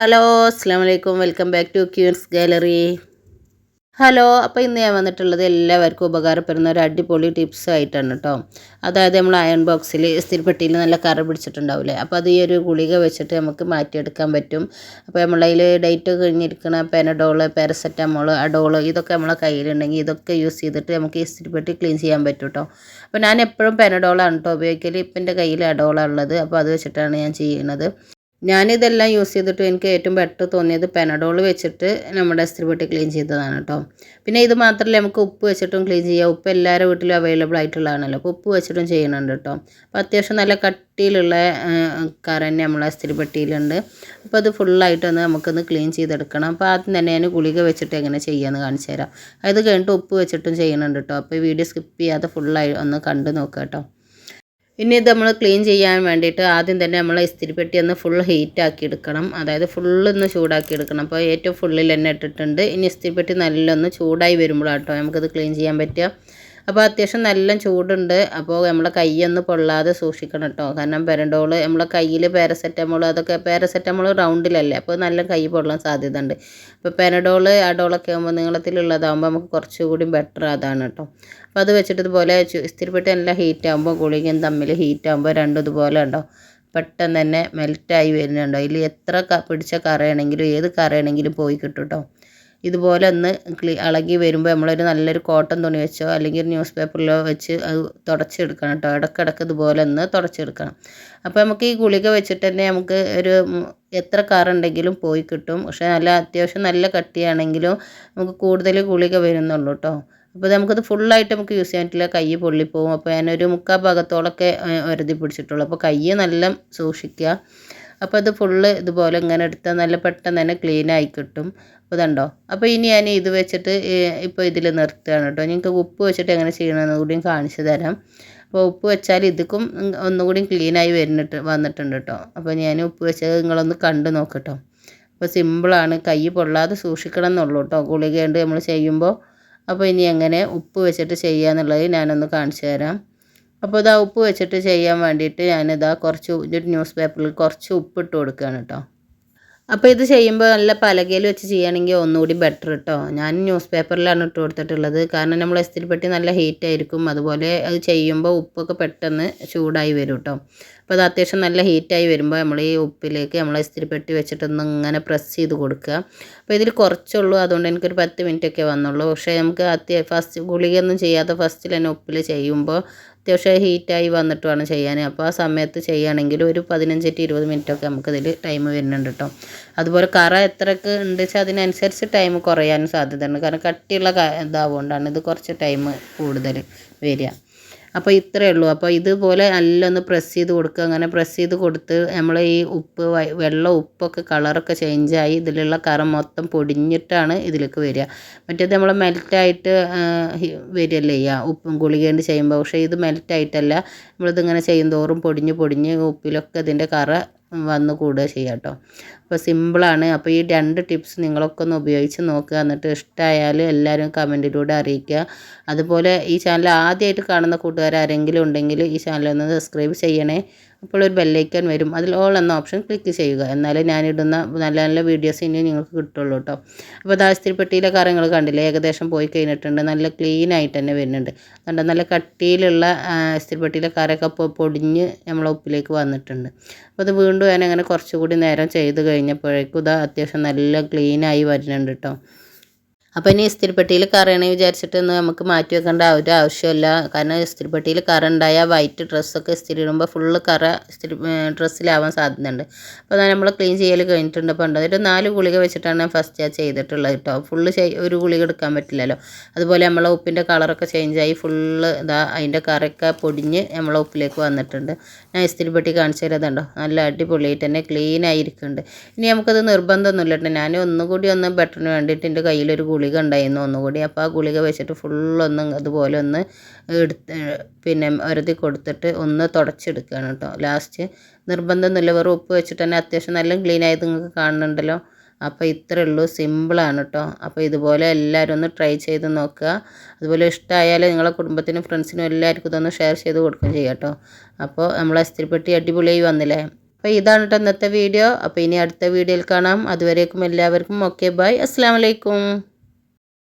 Hello അസ്സാം വലൈക്കും welcome back to Queens Gallery. Hello അപ്പോൾ ഇന്ന് ഞാൻ വന്നിട്ടുള്ളത് എല്ലാവർക്കും ഉപകാരപ്പെടുന്ന ഒരു അടിപൊളി ടിപ്സ് ആയിട്ടാണ് കേട്ടോ അതായത് നമ്മൾ അയൺ ബോക്സിൽ സ്ഥിരപ്പെട്ടിയിൽ നല്ല കറ പിടിച്ചിട്ടുണ്ടാവില്ലേ? അപ്പോൾ അത് ഈ ഒരു ഗുളിക വെച്ചിട്ട് നമുക്ക് മാറ്റിയെടുക്കാൻ പറ്റും. അപ്പോൾ നമ്മളതിൽ ഡേറ്റ് കഴിഞ്ഞിരിക്കുന്ന പെനഡോൾ പാരസെറ്റമോൾ അഡോൾ ഇതൊക്കെ നമ്മളെ കയ്യിലുണ്ടെങ്കിൽ ഇതൊക്കെ യൂസ് ചെയ്തിട്ട് നമുക്ക് ഈ സ്ഥിരപ്പെട്ടി ക്ലീൻ ചെയ്യാൻ പറ്റും കേട്ടോ അപ്പോൾ ഞാൻ എപ്പോഴും പെനഡോളാണ് കേട്ടോ ഉപയോഗിക്കൽ ഇപ്പം എന്റെ കയ്യിൽ അഡോളാണ് ഉള്ളത്. അപ്പോൾ അത് വെച്ചിട്ടാണ് ഞാൻ ചെയ്യുന്നത് ഞാനിതെല്ലാം യൂസ് ചെയ്തിട്ട് എനിക്ക് ഏറ്റവും ബെറ്റർ തോന്നിയത് പെനഡോൾ വെച്ചിട്ട് നമ്മുടെ സ്ത്രീപെട്ടി ക്ലീൻ ചെയ്തതാണ് കേട്ടോ പിന്നെ ഇത് മാത്രമല്ല നമുക്ക് ഉപ്പ് വെച്ചിട്ടും ക്ലീൻ ചെയ്യാം. ഉപ്പ് എല്ലാവരുടെ വീട്ടിലും അവൈലബിൾ ആയിട്ടുള്ളതാണല്ലോ. അപ്പോൾ ഉപ്പ് വെച്ചിട്ടും ചെയ്യുന്നുണ്ട് കേട്ടോ അപ്പോൾ അത്യാവശ്യം നല്ല കട്ടിയിലുള്ള കറ തന്നെ നമ്മളെ സ്ത്രീപെട്ടിയിലുണ്ട് അപ്പോൾ അത് ഫുള്ളായിട്ടൊന്ന് നമുക്കൊന്ന് ക്ലീൻ ചെയ്തെടുക്കണം. അപ്പോൾ ആദ്യം തന്നെ ഞാൻ ഗുളിക വെച്ചിട്ട് എങ്ങനെ ചെയ്യാമെന്ന് കാണിച്ചു തരാം അത് കഴിഞ്ഞിട്ട് ഉപ്പ് വെച്ചിട്ടും ചെയ്യുന്നുണ്ട് കേട്ടോ അപ്പോൾ ഈ വീഡിയോ സ്കിപ്പ് ചെയ്യാതെ ഫുള്ളായി ഒന്ന് കണ്ടു നോക്കാം കേട്ടോ ഇനി ഇത് നമ്മൾ ക്ലീൻ ചെയ്യാൻ വേണ്ടിയിട്ട് ആദ്യം തന്നെ നമ്മൾ ഇസ്തിരിപ്പെട്ടി ഒന്ന് ഫുൾ ഹീറ്റ് ആക്കി എടുക്കണം. അതായത് ഫുള്ളൊന്ന് ചൂടാക്കി എടുക്കണം. അപ്പോൾ ഏറ്റവും ഫുള്ളിൽ തന്നെ ഇട്ടിട്ടുണ്ട്. ഇനി ഇസ്തിരിപ്പെട്ടി നല്ലൊന്ന് ചൂടായി വരുമ്പോഴാട്ടോ നമുക്കത് ക്ലീൻ ചെയ്യാൻ പറ്റുക. അപ്പോൾ അത്യാവശ്യം നല്ല ചൂടുണ്ട്. അപ്പോൾ നമ്മളെ കൈയൊന്നും പൊള്ളാതെ സൂക്ഷിക്കണം കേട്ടോ. കാരണം പെരണ്ടോൾ നമ്മളെ കയ്യിൽ പാരസെറ്റമോൾ അതൊക്കെ പാരസെറ്റമോൾ റൗണ്ടിലല്ലേ. അപ്പോൾ നല്ല കൈ പൊള്ളാൻ സാധ്യത ഉണ്ട് അപ്പോൾ പെരഡോൾ അഡോളൊക്കെ ആകുമ്പോൾ നീളത്തിലുള്ളതാകുമ്പോൾ നമുക്ക് കുറച്ചുകൂടി ബെറ്റർ അതാണ് കേട്ടോ. അപ്പോൾ അത് വെച്ചിട്ട് ഇതുപോലെ ഇസ്തിരിപ്പെട്ട് നല്ല ഹീറ്റ് ആകുമ്പോൾ ഗുളികയും തമ്മിൽ ഹീറ്റ് ആകുമ്പോൾ രണ്ടും ഇതുപോലെ ഉണ്ടോ? പെട്ടെന്ന് തന്നെ മെൽറ്റായി വരുന്നുണ്ടോ. ഇതിൽ എത്ര പിടിച്ച കറയാണെങ്കിലും ഏത് കറയാണെങ്കിലും പോയി കിട്ടും കേട്ടോ. ഇതുപോലെ ഒന്ന് ക്ലീ ഇളകി വരുമ്പോൾ നമ്മളൊരു നല്ലൊരു കോട്ടൺ തുണി വെച്ചോ അല്ലെങ്കിൽ ന്യൂസ് പേപ്പറിലോ വെച്ച് അത് തുടച്ചെടുക്കണം കേട്ടോ. ഇടക്കിടക്ക് ഇതുപോലെ ഒന്ന് തുടച്ചെടുക്കണം. അപ്പോൾ നമുക്ക് ഈ ഗുളിക വെച്ചിട്ട് തന്നെ നമുക്ക് ഒരു എത്ര കറുണ്ടെങ്കിലും പോയി കിട്ടും. പക്ഷേ നല്ല അത്യാവശ്യം നല്ല കട്ടിയാണെങ്കിലും നമുക്ക് കൂടുതൽ ഗുളിക വരുന്നുള്ളൂ കേട്ടോ. അപ്പോൾ നമുക്കത് ഫുള്ളായിട്ട് നമുക്ക് യൂസ് ചെയ്യാൻ പറ്റില്ല കൈ പൊള്ളിപ്പോവും. അപ്പോൾ ഞാനൊരു മുക്കാൽ ഭാഗത്തോളൊക്കെ ഒരുതി പിടിച്ചിട്ടുള്ളൂ. അപ്പോൾ കൈ നല്ല സൂക്ഷിക്കുക. അപ്പോൾ അത് ഫുള്ള് ഇതുപോലെ ഇങ്ങനെ എടുത്താൽ നല്ല പെട്ടെന്ന് തന്നെ ക്ലീൻ ആയി കിട്ടും. അപ്പോൾ ഇതുണ്ടോ? അപ്പോൾ ഇനി ഞാൻ ഇത് വെച്ചിട്ട് ഇപ്പോൾ ഇതിൽ നിർത്തുകയാണ് കേട്ടോ. നിങ്ങൾക്ക് ഉപ്പ് വെച്ചിട്ട് എങ്ങനെ ചെയ്യണമെന്ന് കൂടിയും കാണിച്ചു തരാം. അപ്പോൾ ഉപ്പ് വെച്ചാൽ ഇതിക്കും ഒന്നുകൂടി ക്ലീനായി വരുന്നിട്ട് വന്നിട്ടുണ്ട് കേട്ടോ. അപ്പോൾ ഞാൻ ഉപ്പ് വെച്ചത് നിങ്ങളൊന്ന് കണ്ടു നോക്കട്ടോ. അപ്പോൾ സിമ്പിളാണ് കൈ പൊള്ളാതെ സൂക്ഷിക്കണം എന്നുള്ളൂ കേട്ടോ. ഗുളികയുണ്ട് നമ്മൾ ചെയ്യുമ്പോൾ അപ്പോൾ ഇനി എങ്ങനെ ഉപ്പ് വെച്ചിട്ട് ചെയ്യുക എന്നുള്ളത് ഞാനൊന്ന് കാണിച്ചു തരാം. അപ്പോൾ ഇതാ ഉപ്പ് വെച്ചിട്ട് ചെയ്യാൻ വേണ്ടിയിട്ട് ഞാനിതാ കുറച്ച് ഒരു ന്യൂസ് പേപ്പറിൽ കുറച്ച് ഉപ്പ് ഇട്ട് കൊടുക്കുകയാണ് കേട്ടോ അപ്പോൾ ഇത് ചെയ്യുമ്പോൾ നല്ല പലകയിൽ വെച്ച് ചെയ്യുകയാണെങ്കിൽ ഒന്നുകൂടി ബെറ്റർ കേട്ടോ ഞാൻ ന്യൂസ് പേപ്പറിലാണ് ഇട്ട് കൊടുത്തിട്ടുള്ളത്. കാരണം നമ്മൾ എസ്തിരിപ്പെട്ടി നല്ല ഹീറ്റ് ആയിരിക്കും. അതുപോലെ അത് ചെയ്യുമ്പോൾ ഉപ്പൊക്കെ പെട്ടെന്ന് ചൂടായി വരും കേട്ടോ അപ്പോൾ അത് അത്യാവശ്യം നല്ല ഹീറ്റായി വരുമ്പോൾ നമ്മൾ ഈ ഉപ്പിലേക്ക് നമ്മൾ ഇസ്തിരിപ്പെട്ടി വെച്ചിട്ടൊന്ന് ഇങ്ങനെ പ്രസ് ചെയ്ത് കൊടുക്കുക. അപ്പോൾ ഇതിൽ കുറച്ചുള്ളൂ. അതുകൊണ്ട് എനിക്കൊരു പത്ത് മിനിറ്റ് ഒക്കെ വന്നുള്ളൂ. പക്ഷേ നമുക്ക് അത്യ ഫസ്റ്റ് ഗുളികയൊന്നും ചെയ്യാതെ ഫസ്റ്റിൽ തന്നെ ഉപ്പിൽ ചെയ്യുമ്പോൾ അത്യാവശ്യം ഹീറ്റായി വന്നിട്ട് വേണം ചെയ്യാൻ. അപ്പോൾ ആ സമയത്ത് ചെയ്യുകയാണെങ്കിൽ ഒരു പതിനഞ്ച് ടു ഇരുപത് മിനിറ്റൊക്കെ നമുക്കിതിൽ ടൈം വരുന്നുണ്ട് കേട്ടോ. അതുപോലെ കറ എത്രയൊക്കെ ഉണ്ട് വെച്ചാൽ അതിനനുസരിച്ച് ടൈം കുറയാനും സാധ്യതയുണ്ട്. കാരണം കട്ടിയുള്ള ഇതാവുകൊണ്ടാണ് ഇത് കുറച്ച് ടൈം കൂടുതൽ വരിക. അപ്പോൾ ഇത്രയേ ഉള്ളൂ. അപ്പോൾ ഇതുപോലെ നല്ല ഒന്ന് പ്രസ് ചെയ്ത് കൊടുക്കുക. അങ്ങനെ പ്രസ് ചെയ്ത് കൊടുത്ത് നമ്മൾ ഈ ഉപ്പ് വെള്ളം ഉപ്പൊക്കെ കളറൊക്കെ ചേഞ്ചായി ഇതിലുള്ള കറ മൊത്തം പൊടിഞ്ഞിട്ടാണ് ഇതിലേക്ക് വരിക. മറ്റേത് നമ്മൾ മെൽറ്റായിട്ട് വരികയല്ലേ ചെയ്യുക ഉപ്പും ഗുളികേണ്ട് ചെയ്യുമ്പോൾ പക്ഷേ ഇത് മെൽറ്റായിട്ടല്ല നമ്മളിതിങ്ങനെ ചെയ്യും തോറും പൊടിഞ്ഞ് പൊടിഞ്ഞ് ഉപ്പിലൊക്കെ ഇതിന്റെ കറ വന്ന് കൂടുക ചെയ്യുക കേട്ടോ. അപ്പോൾ സിമ്പിളാണ് അപ്പോൾ ഈ രണ്ട് ടിപ്സ് നിങ്ങളൊക്കെ ഒന്ന് ഉപയോഗിച്ച് നോക്കുക. എന്നിട്ട് ഇഷ്ടമായാൽ എല്ലാവരും കമന്റിലൂടെ അറിയിക്കുക. അതുപോലെ ഈ ചാനൽ ആദ്യമായിട്ട് കാണുന്ന കൂട്ടുകാർ ആരെങ്കിലും ഉണ്ടെങ്കിൽ ഈ ചാനൽ ഒന്ന് സബ്സ്ക്രൈബ് ചെയ്യണേ. അപ്പോൾ ഒരു ബെല്ലൈക്കൺ വരും. അതിൽ ഓൾ എന്ന ഓപ്ഷൻ ക്ലിക്ക് ചെയ്യുക. എന്നാലേ ഞാനിടുന്ന നല്ല നല്ല വീഡിയോസ് ഇനി നിങ്ങൾക്ക് കിട്ടുള്ളൂ കേട്ടോ അപ്പോൾ ദാസ്തിരിപ്പെട്ടിയിലെ കാര്യങ്ങൾ കണ്ടില്ലേ? ഏകദേശം പോയി കഴിഞ്ഞിട്ടുണ്ട്. നല്ല ക്ലീൻ ആയിട്ട് തന്നെ വരുന്നുണ്ട്. അതുകൊണ്ട് നല്ല കട്ടിയിലുള്ള ഇസ്തിരിപ്പെട്ടിയിലെ കറയൊക്കെ പൊടിഞ്ഞ് നമ്മളെ ഉപ്പിലേക്ക് വന്നിട്ടുണ്ട്. അപ്പോൾ അത് വീണ്ടും ഞാനങ്ങനെ കുറച്ചുകൂടി നേരം ചെയ്ത് കഴിഞ്ഞപ്പോഴേക്കും ഇത് അത്യാവശ്യം നല്ല ക്ലീനായി വരുന്നുണ്ട് കേട്ടോ അപ്പോൾ ഇനി ഇസ്തിരിപ്പെട്ടിയിൽ കറയാണ് വിചാരിച്ചിട്ടൊന്നും നമുക്ക് മാറ്റി വെക്കേണ്ട ഒരു ആവശ്യമില്ല. കാരണം ഇസ്തിരിപ്പെട്ടിയിൽ കറ ഉണ്ടായ വൈറ്റ് ഡ്രസ്സൊക്കെ ഇസ്തിരി ഇടുമ്പോൾ ഫുള്ള് കറ ഇസ്തിരി ഡ്രസ്സിലാവാൻ സാധ്യതയുണ്ട്. അപ്പോൾ നമ്മൾ ക്ലീൻ ചെയ്യൽ കഴിഞ്ഞിട്ടുണ്ട്. ഉണ്ട് ഒരു നാല് ഗുളിക വെച്ചിട്ടാണ് ഫസ്റ്റ് ഞാൻ ചെയ്തിട്ടുള്ളത് കേട്ടോ ഫുള്ള് ഒരു ഗുളിക എടുക്കാൻ പറ്റില്ലല്ലോ. അതുപോലെ നമ്മളെ ഉപ്പിന്റെ കളറൊക്കെ ചേഞ്ചായി ഫുള്ള് ഇതാ അതിന്റെ കറയൊക്കെ പൊടിഞ്ഞ് നമ്മളെ ഉപ്പിലേക്ക് വന്നിട്ടുണ്ട്. ഞാൻ ഇസ്തിരിപ്പെട്ടി കാണിച്ചു തരുന്നുണ്ടോ നല്ല അടിപൊളിയായിട്ട് തന്നെ ക്ലീൻ ആയിരിക്കുന്നുണ്ട്. ഇനി നമുക്കത് നിർബന്ധമൊന്നുമില്ല കേട്ടോ ഞാൻ ഒന്നുകൂടി ഒന്ന് ബെറ്ററിന് വേണ്ടിയിട്ട് എന്റെ കയ്യിലൊരു ഉണ്ടായിരുന്നു ഒന്നുകൂടി. അപ്പോൾ ആ ഗുളിക വെച്ചിട്ട് ഫുള്ളൊന്ന് അതുപോലെ ഒന്ന് എടുത്ത് പിന്നെ ഒരുതി കൊടുത്തിട്ട് ഒന്ന് തുടച്ചെടുക്കുകയാണ് കേട്ടോ. ലാസ്റ്റ് നിർബന്ധമൊന്നുമില്ല വെറും ഉപ്പ് വെച്ചിട്ട് തന്നെ അത്യാവശ്യം നല്ല ക്ലീൻ ആയത് നിങ്ങൾക്ക് കാണുന്നുണ്ടല്ലോ. അപ്പോൾ ഇത്രേ ഉള്ളൂ. സിമ്പിളാണ് കേട്ടോ. അപ്പോൾ ഇതുപോലെ എല്ലാവരും ഒന്ന് ട്രൈ ചെയ്ത് നോക്കുക. അതുപോലെ ഇഷ്ടമായാൽ നിങ്ങളെ കുടുംബത്തിനും ഫ്രണ്ട്സിനും എല്ലാവർക്കും ഇതൊന്ന് ഷെയർ ചെയ്ത് കൊടുക്കുകയും ചെയ്യാം കേട്ടോ. അപ്പോൾ നമ്മളെ അസ്ഥിരപ്പെട്ടി അടിപൊളിയായി വന്നില്ലേ? അപ്പോൾ ഇതാണ് കേട്ടോ ഇന്നത്തെ വീഡിയോ അപ്പോൾ ഇനി അടുത്ത വീഡിയോയിൽ കാണാം. അതുവരേക്കും എല്ലാവർക്കും ഓക്കെ ബൈ അസ്സാം വലൈക്കും